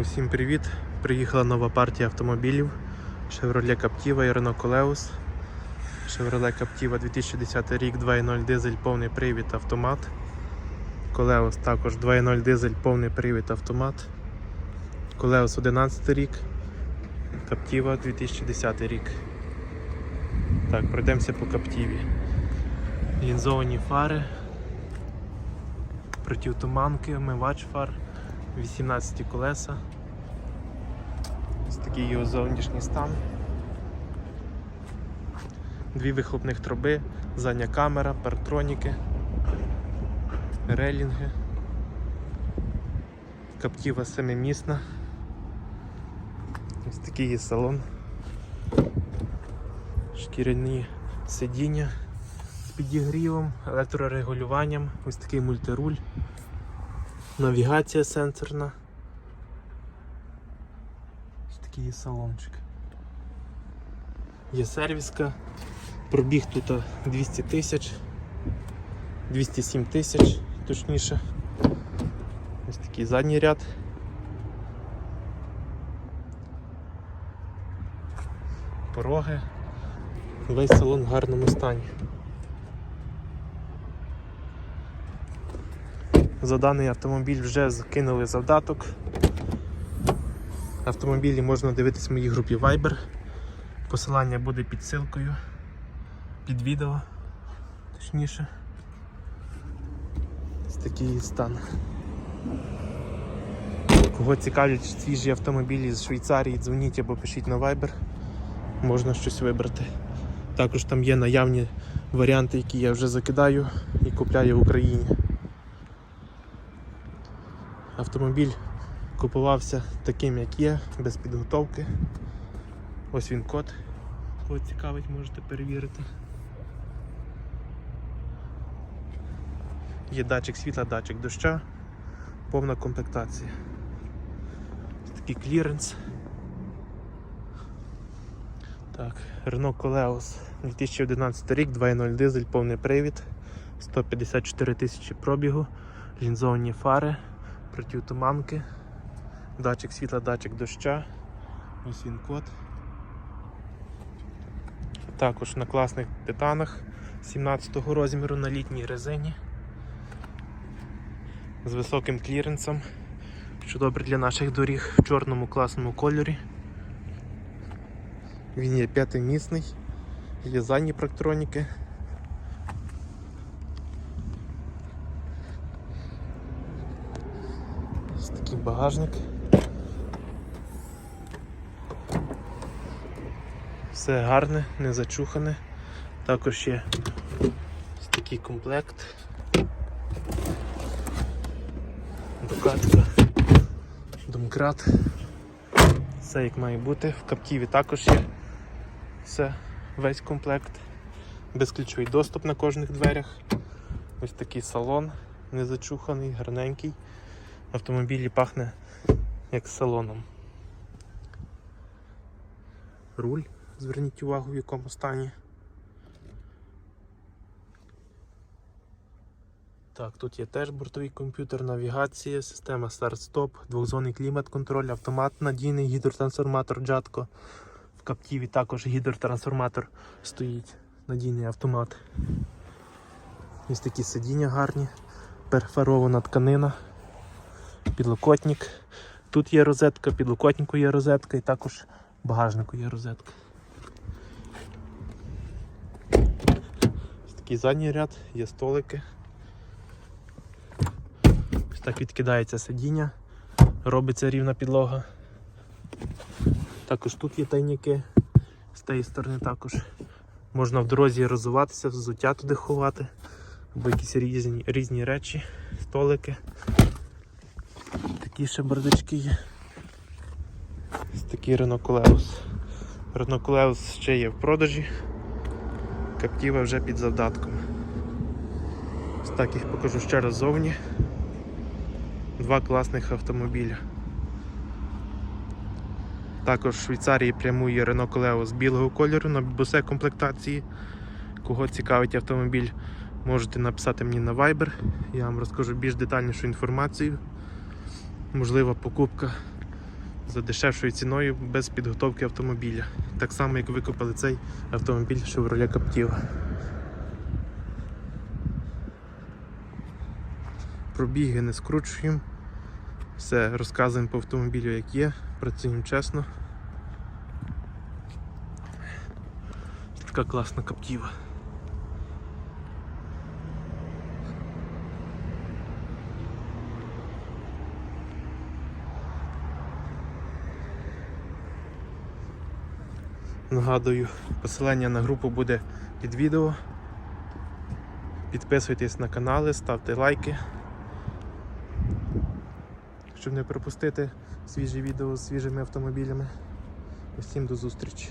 Усім привіт! Приїхала нова партія автомобілів Chevrolet Captiva і Renault Coleos. Chevrolet Captiva 2010 рік, 2.0 дизель, повний привід автомат. Coleos також 2.0 дизель, повний привід автомат. Coleos 11 рік, Captiva 2010 рік. Так, пройдемося по Captivі. Лінзовані фари, противтуманки, омивач фар. 18 колеса. Ось такий його зовнішній стан. Дві вихлопних труби, задня камера, партроніки, релінги. Каптіва семимісна. Ось такий є салон. Шкіряні сидіння з підігрівом, електрорегулюванням, ось такий мультируль. Навігація сенсорна. Ось такий є салончик. Є сервіска. Пробіг тут 200 тисяч. 207 тисяч, точніше. Ось такий задній ряд. Пороги. Весь салон в гарному стані. За даний автомобіль вже закинули завдаток. Автомобілі можна дивитись в моїй групі Viber. Посилання буде під ссылкою, під відео, точніше. Ось такий стан. Кого цікавлять свіжі автомобілі з Швейцарії, дзвоніть або пишіть на Viber, можна щось вибрати. Також там є наявні варіанти, які я вже закидаю і купляю в Україні. Автомобіль купувався таким, як є, без підготовки. Ось він код. Кого цікавить, можете перевірити. Є датчик світла, датчик доща, повна комплектація. Такий кліренс. Так, Renault Coleos 2011 рік, 2.0 дизель, повний привід, 154 тисячі пробігу, лінзовані фари противтуманки, датчик світла, датчик доща, ось він код. Також на класних титанах 17-го розміру на літній резині з високим кліренсом, що добре для наших доріг в чорному класному кольорі. Він є п'ятимісний, є задні проктроніки. Такий багажник. Все гарне, не зачухане. Також є ось такий комплект. Докатка, домкрат. Все як має бути. В каптіві також є все, весь комплект. Безключовий доступ на кожних дверях. Ось такий салон, незачуханий, гарненький. Автомобілі пахне як салоном. Руль, зверніть увагу в якому стані. Так, тут є теж бортовий комп'ютер, навігація, система старт-стоп, двохзонний клімат-контроль, автомат надійний, гідротрансформатор Джатко. В каптіві також гідротрансформатор стоїть, надійний автомат. Ось такі сидіння гарні, перфорована тканина підлокотник. Тут є розетка, підлокотнику є розетка і також багажнику є розетка. Ось такий задній ряд, є столики. Ось так відкидається сидіння, робиться рівна підлога. Також тут є тайніки, з тієї сторони також. Можна в дорозі розвиватися, взуття туди ховати, або якісь різні, різні речі, столики. Такі ще бардачки є. Ось такий. Renault Coleos ще є в продажі. Каптіва вже під завдатком. Ось так їх покажу ще раз зовні. Два класних автомобіля. Також в Швейцарії прямує Renault білого кольору на босе комплектації. Кого цікавить автомобіль, можете написати мені на Viber, я вам розкажу більш детальнішу інформацію можлива покупка за дешевшою ціною без підготовки автомобіля. Так само, як викупили цей автомобіль Chevrolet Captiva. Пробіги не скручуємо. Все розказуємо по автомобілю, як є, працюємо чесно. Така класна Captiva. Нагадую, посилання на групу буде під відео. Підписуйтесь на канали, ставте лайки, щоб не пропустити свіжі відео з свіжими автомобілями. Усім до зустрічі!